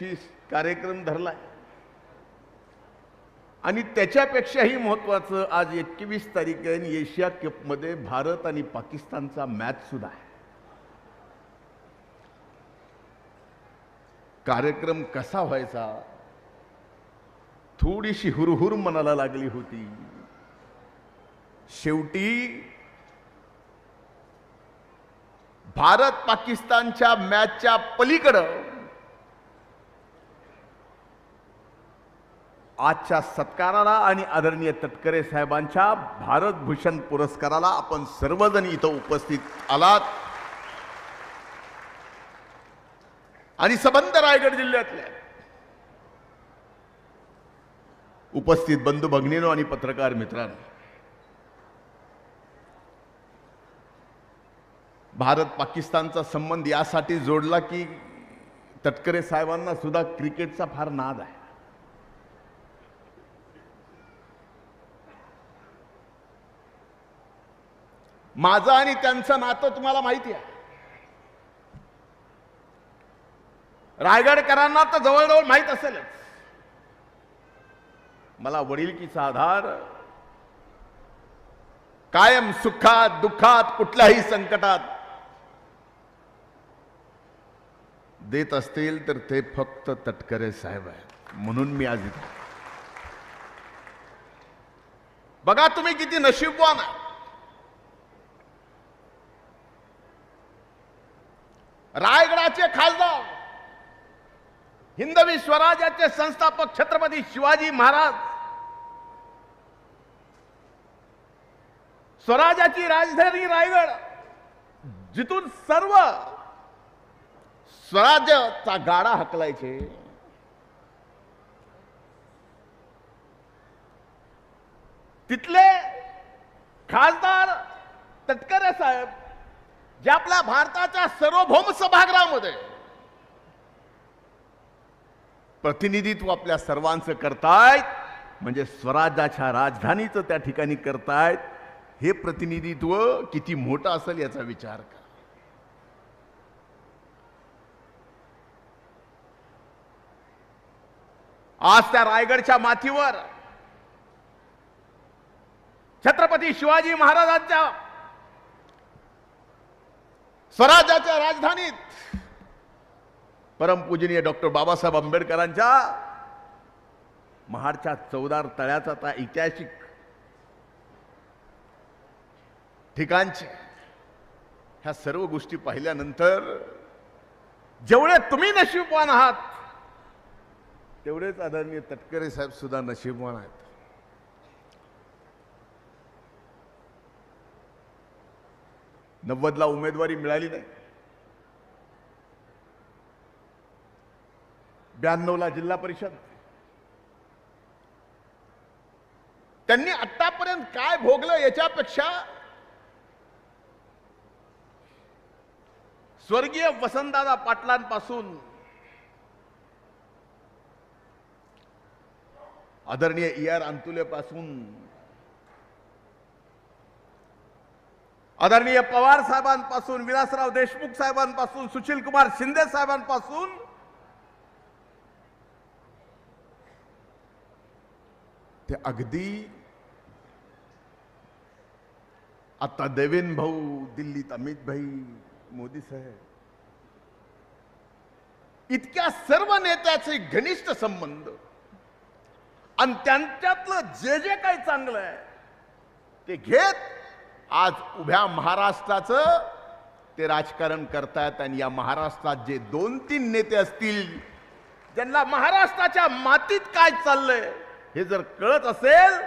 शी कार्यक्रम धरलाय. आणि त्याच्यापेक्षाही महत्वाचं आज एकवीस तारीख आहे आणि एशिया कपमध्ये भारत आणि पाकिस्तानचा मॅच सुद्धा आहे. कार्यक्रम कसा व्हायचा? थोडीशी हुरहुर मनाला लागली होती. शेवटी भारत पाकिस्तानच्या मॅचच्या पलीकडं आजच्या सत्काराला आणि आदरणीय तटकरे साहेबांच्या भारत भूषण पुरस्काराला आपण सर्वजण इथं उपस्थित आलात. आणि सबंध रायगड जिल्ह्यातल्या उपस्थित बंधू भगिनीनो आणि पत्रकार मित्रांनो भारत पाकिस्तानचा संबंध यासाठी जोडला की तटकरे साहेबांना सुद्धा क्रिकेटचा फार नाद आहे. माझं आणि त्यांचं नातं तुम्हाला माहिती आहे. रायगडकरांना तर जवळजवळ माहीत असेलच. मला वडीलकीचा आधार. कायम सुखात दुःखात कुठल्याही संकटात. देत असतील तर ते फक्त तटकरे साहेब आहेत. म्हणून मी आज इथे. बघा तुम्ही किती नशीबवान आहे रायगडाचे खासदार हिंदवी स्वराज्याचे संस्थापक छत्रपती शिवाजी महाराज. स्वराज्याची राजधानी रायगड. जिथून सर्व स्वराज्याचा गाडा हकलायचे. तिथले खासदार तटकरे साहेब जे आपल्या भारताच्या सार्वभौम सभागृहामध्ये प्रतिनिधित्व आपल्या सर्वांचं करतायत. म्हणजे स्वराज्याच्या राजधानीचं त्या ठिकाणी करतायत. हे प्रतिनिधित्व किती मोठं असेल याचा विचार करा. आज त्या रायगडच्या माथीवर छत्रपती शिवाजी महाराजांच्या स्वराज्याच्या राजधानीत परमपूजनीय डॉक्टर बाबासाहेब आंबेडकरांच्या महाडच्या चौदार तळ्याचा त्या ऐतिहासिक ठिकाणचे ह्या सर्व गोष्टी पाहिल्यानंतर जेवढे तुम्ही नशीबवान आहात तेवढेच आदरणीय तटकरे साहेब सुद्धा नशीबवान आहेत. नव्वदला उमेदवारी मिळाली नाही. ब्याण्णवला जिल्हा परिषद. त्यांनी आतापर्यंत काय भोगलं याच्यापेक्षा स्वर्गीय वसंतदादा पाटलांपासून आदरणीय ई आर अंतुलेपासून आदरणीय पवार साहेबांपासून विलासराव देशमुख साहेबांपासून सुशील कुमार शिंदे साहेबांपासून ते अगदी आता देवेन भाऊ दिल्लीत अमित भाई मोदी साहेब. इतक्या सर्व नेत्याचे घनिष्ठ संबंध. आणि त्यांच्यातलं जे जे काही चांगलं आहे ते घेत आज उभ्या महाराष्ट्राचं ते राजकारण करतायत आणि या महाराष्ट्रात जे दोन तीन नेते असतील ज्यांना महाराष्ट्राच्या मातीत काय चाललंय हे जर कळत असेल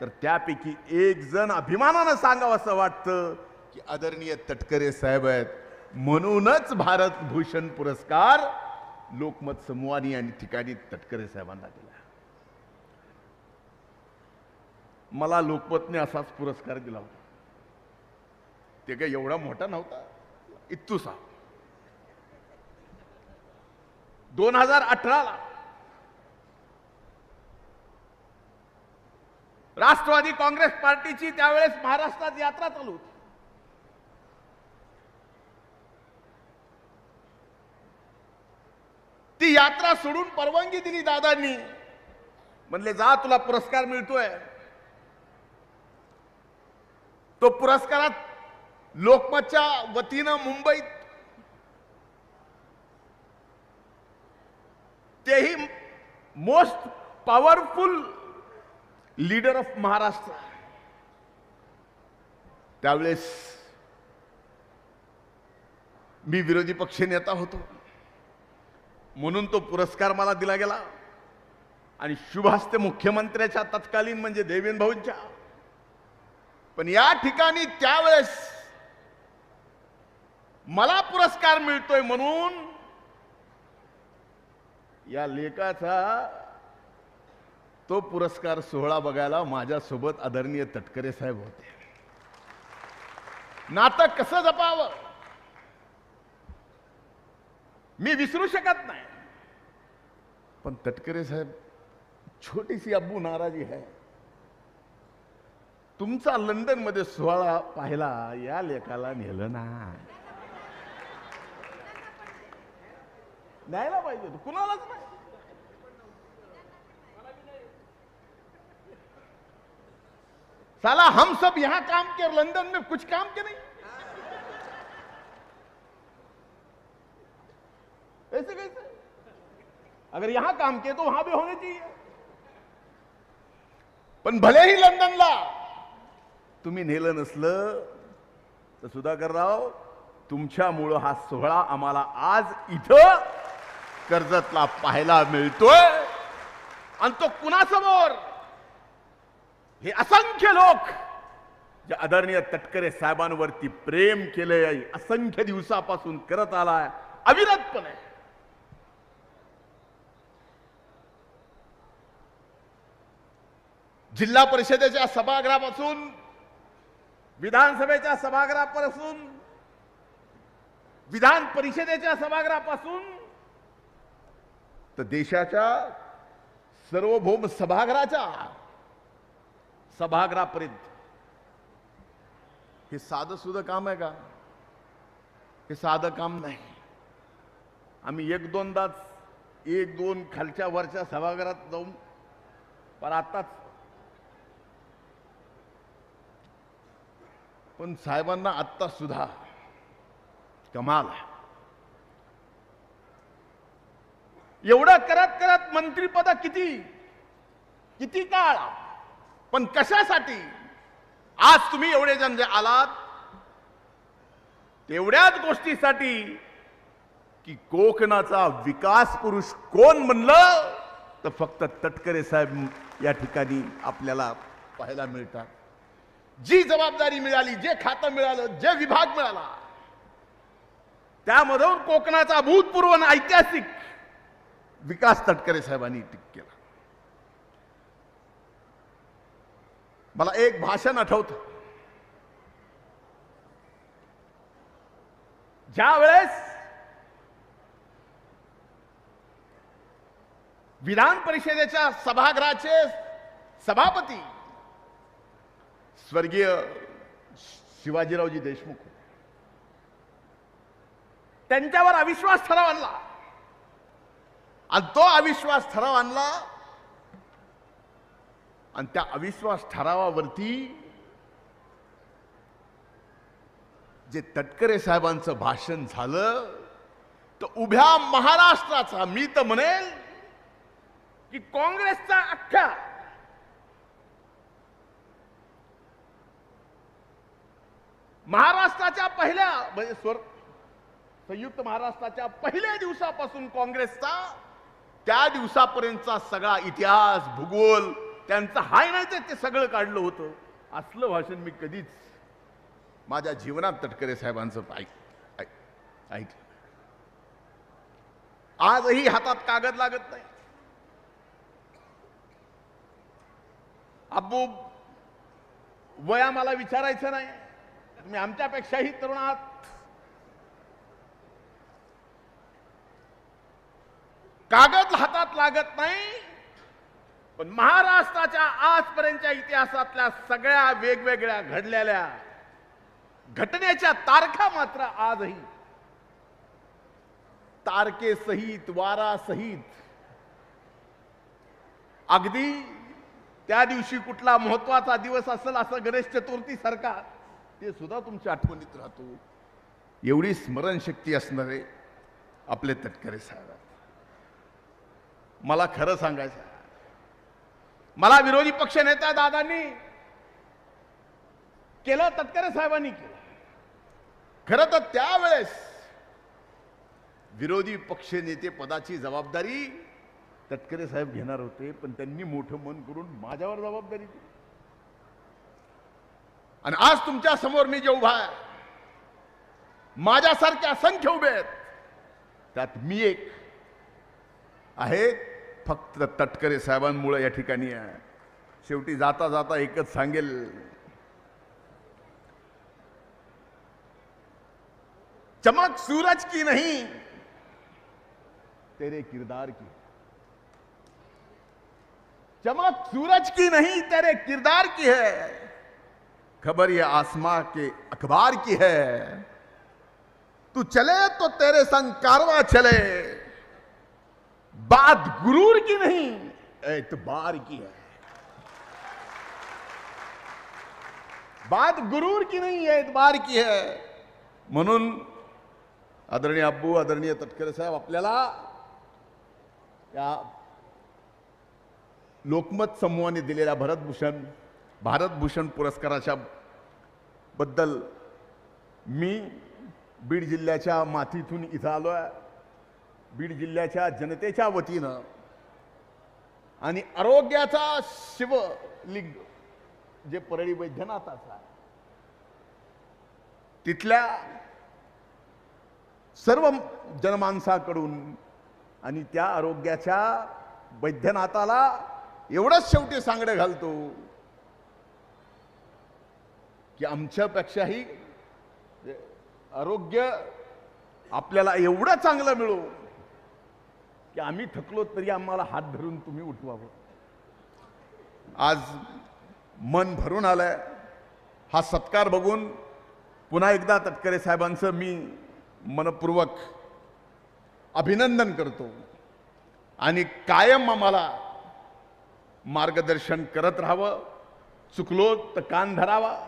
तर त्यापैकी एक जण अभिमानानं सांगावं असं वाटतं की आदरणीय तटकरे साहेब आहेत. म्हणूनच भारत भूषण पुरस्कार लोकमत समूहाने आणि ठिकाणी तटकरे साहेबांना दिला. मला लोकमतने असाच पुरस्कार दिला होता. ते काही एवढा मोठा नव्हता? इतुसा. दोन हजार अठराला. राष्ट्रवादी काँग्रेस पार्टीची त्यावेळेस महाराष्ट्रात यात्रा चालू होती. ती यात्रा सोडून परवानगी दिली दादांनी. म्हणले जा तुला पुरस्कार मिळतोय. तो पुरस्कारात लोकमतच्या वतीनं मुंबईत तेही most powerful leader of Maharashtra. त्यावेळेस मी विरोधी पक्ष नेता होतो. म्हणून तो पुरस्कार मला दिला गेला. आणि शुभास्ते मुख्यमंत्र्याच्या तत्कालीन म्हणजे देवेंद्र भाऊंच्या. पण या ठिकाणी त्यावेळेस मला पुरस्कार मिळतोय म्हणून या लेखाचा तो पुरस्कार सोहळा बघायला माझ्यासोबत आदरणीय तटकरे साहेब होते. नातं कसं जपावं? मी विसरू शकत नाही. पण तटकरे साहेब छोटीशी अब्बू नाराजी है तुमचा लंडनमध्ये सोहळा पाहिला या लेखाला नेलं ना. न्यायला पाहिजे कुणालाच नाही. साला हम सब यहां काम के और लंदन में कुछ काम के नहीं। ऐसे कैसे? अगर यहां काम किए तो वहां भी होने चाहिए। पण भलेही लंडनला तुम्ही नेलं नसलं तर सुधाकरराव तुमच्यामुळं हा सोहळा आम्हाला आज इथं कर्जतला पाहायला मिळतोय. आणि तो कुणासमोर? हे असंख्य लोक जे आदरणीय तटकरे साहेबांवरती प्रेम केले असंख्य दिवसापासून करत आलाय अविरतपणे जिल्हा परिषदेच्या सभागृहापासून विधानसभेच्या सभागृहापासून विधान परिषदेच्या सभागृहापासून तर देशाच्या सर्वभौम सभागृहाच्या सभागृहापर्यंत हे साधं सुधं काम आहे का? हे साधं काम नाही. आम्ही एक दोनदाच एक दोन खालच्या वरच्या सभागृहात जाऊन पण आताच पण साहेबांना आत्ता सुद्धा कमाल एवढं करत करत मंत्रीपदा किती? किती काळ? पण कशासाठी? आज तुम्ही एवढे जण जे आलात तेवढ्याच गोष्टीसाठी की कोकणाचा विकास पुरुष कोण म्हणलं? तर फक्त तटकरे साहेब या ठिकाणी आपल्याला पाहायला मिळतात. जी जबाबदारी मिळाली जे खातं मिळालं जे विभाग मिळाला त्यामधून कोकणाचा भूतपूर्व ऐतिहासिक विकास तटकरे साहेबांनी टिक केला. मला एक भाषण आठवतं. ज्या वेळेस विधान परिषदेच्या सभागृहाचे सभापती स्वर्गीय शिवाजीरावजी देशमुख त्यांच्यावर अविश्वास ठराव आणला. आणि तो अविश्वास ठराव आणला आणि त्या अविश्वास ठरावावरती जे तटकरे साहेबांचं भाषण झालं तर उभ्या महाराष्ट्राचा मी तर म्हणेल की काँग्रेसचा अख्खा महाराष्ट्राच्या पहिल्या म्हणजे स्वर संयुक्त महाराष्ट्राच्या पहिल्या दिवसापासून काँग्रेसचा त्या दिवसापर्यंतचा सगळा इतिहास भूगोल त्यांचं हाय नाही ते- ते सगळं काढलं होतं. असलं भाषण मी कधीच माझ्या जीवनात तटकरे साहेबांचं ऐक ऐक- आजही हातात कागद लागत नाही. अब्बू वया मला विचारायचं नाही. तुम्ही आमच्यापेक्षाही तरुण आहात. कागद हातात लागत नाही. पण महाराष्ट्राच्या आजपर्यंतच्या इतिहासातल्या सगळ्या वेगवेगळ्या घडलेल्या घटनेच्या तारखा मात्र आजही. तारके सहित वारा सहित. अगदी त्या दिवशी कुठला महत्त्वाचा दिवस असेल असं गणेश चतुर्थी सारखा ते सुद्धा तुमच्या आठवणीत राहतो. एवढी स्मरणशक्ती असणारे आपले तटकरे साहेब मला खरं सांगायचं मला विरोधी पक्ष नेता दादांनी केलं तटकरे साहेबांनी केलं. खरं तर त्यावेळेस विरोधी पक्ष नेते पदाची जबाबदारी तटकरे साहेब घेणार होते पण त्यांनी मोठं मन करून माझ्यावर जबाबदारी दिली आणि आज तुमच्यासमोर मी जे उभा आहे माझ्यासारखे असंख्य उभे आहेत त्यात मी एक आहे. फक्त तटकरे साहेबांमुळे या ठिकाणी आहे. शेवटी जाता जाता एकच सांगेल. चमक सूरज की नहीं, तेरे किरदार की। चमक सूरज की नहीं, तेरे किरदार की है। खबर ये आसमां के अखबार की है। तू चले तो तेरे संग कारवा चले। बात गुरूर की नहीं? एतबार की है। बात गुरूर की नहीं है एतबार की है। म्हणून आदरणीय अब्बू आदरणीय तटकरे साहेब आपल्याला या लोकमत समूहाने दिलेल्या भरतभूषण भारतभूषण पुरस्काराच्या बद्दल मी बीड जिल्ह्याच्या मातीतून इथं आलो आहे बीड जिल्ह्याच्या जनतेच्या वतीनं आणि आरोग्याचा शिवलिंग जे परळी वैद्यनाथाचा आहे तिथल्या सर्व जनमानसाकडून आणि त्या आरोग्याच्या वैद्यनाथाला एवढंच शेवटी सांगडं घालतो की आमच्यापेक्षाही आरोग्य आपल्याला एवढं चांगलं मिळो. की आम्ही थकलो तरी आम्हाला हात धरून तुम्ही उठवावं. आज मन भरून आलंय. हा सत्कार बघून पुन्हा एकदा तटकरे साहेबांचं मी मनपूर्वक अभिनंदन करतो. आणि कायम आम्हाला मार्गदर्शन करत राहावं. चुकलो तर कान धरावा.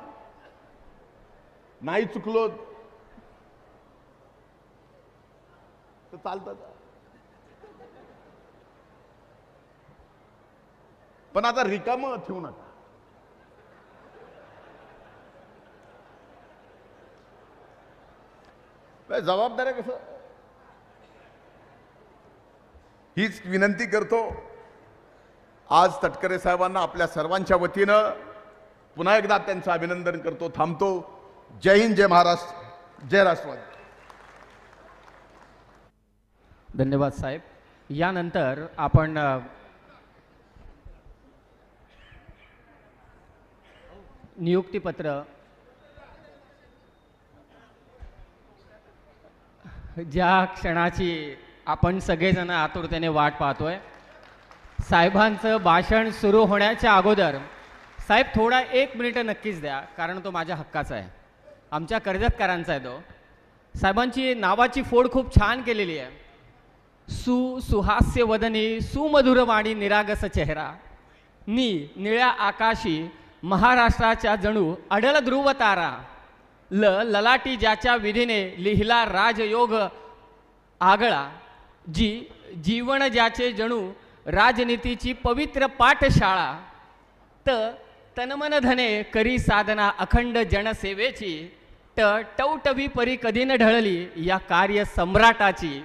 नाही चुकलो तर चालतं. पण आता रिकाम ठेवू नका. जबाबदाऱ्या कसं? हीच विनंती करतो. आज तटकरे साहेबांना आपल्या सर्वांच्या वतीनं पुन्हा एकदा त्यांचं अभिनंदन करतो थांबतो. जय हिंद जय महाराष्ट्र जय राष्ट्रवाद. धन्यवाद साहेब. यानंतर आपण नियुक्तीपत्र. ज्या क्षणाची आपण सगळेजण आतुरतेने वाट पाहतोय साहेबांचं भाषण सुरू होण्याच्या अगोदर साहेब थोडा एक मिनिट नक्कीच द्या कारण तो माझ्या हक्काचा आहे. आमच्या कर्जतकारांचा आहे तो. साहेबांची नावाची फोड खूप छान केलेली आहे. सु सुहास्य वदनी सुमधुरवाणी निरागस चेहरा. नी निळ्या आकाशी महाराष्ट्राच्या जणू अडल ध्रुव तारा ल ललाटी ज्याच्या विधीने लिहिला राजयोग आगळा जी जीवन ज्याचे जणू राजनीतीची पवित्र पाठशाळा त तनमन धने करी साधना अखंड जनसेवेची ट टवटवी परी कधी न ढळली या कार्य सम्राटाची.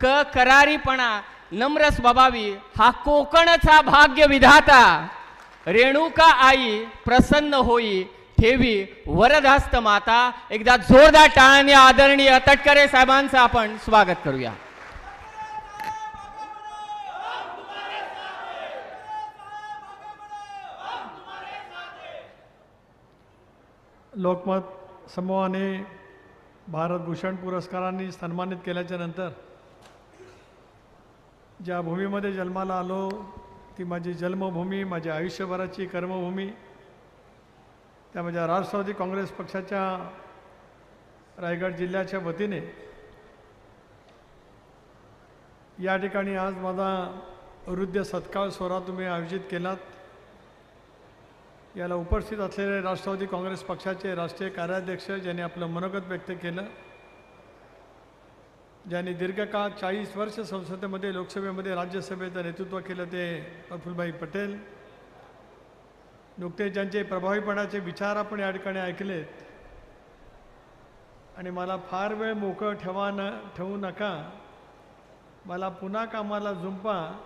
क करारीपणा नम्र स्वभावी हा कोकणचा भाग्य विधाता रेणुका आई प्रसन्न होई ठेवी वरदास्त माता. एकदा जोरदार टाळाने आदरणीय तटकरे साहेबांचं आपण स्वागत करूया. लोकमत समूहाने भारतभूषण पुरस्कारांनी सन्मानित केल्याच्यानंतर ज्या भूमीमध्ये जन्माला आलो ती माझी जन्मभूमी माझ्या आयुष्यभराची कर्मभूमी. त्या माझ्या राष्ट्रवादी काँग्रेस पक्षाच्या रायगड जिल्ह्याच्या वतीने. या ठिकाणी आज माझा हृदय सत्काळ सोहळा तुम्ही आयोजित केलात. याला उपस्थित असलेले राष्ट्रवादी काँग्रेस पक्षाचे राष्ट्रीय कार्याध्यक्ष ज्यांनी आपलं मनोगत व्यक्त केलं ज्यांनी दीर्घकाळ चाळीस वर्ष संसदेमध्ये लोकसभेमध्ये राज्यसभेचं नेतृत्व केलं ते प्रफुल्लभाई पटेल. नुकते ज्यांचे प्रभावीपणाचे विचार आपण या ठिकाणी ऐकलेत. आणि मला फार वेळ मोकळं ठेवा न ठेवू नका. मला पुन्हा कामाला झुंपा.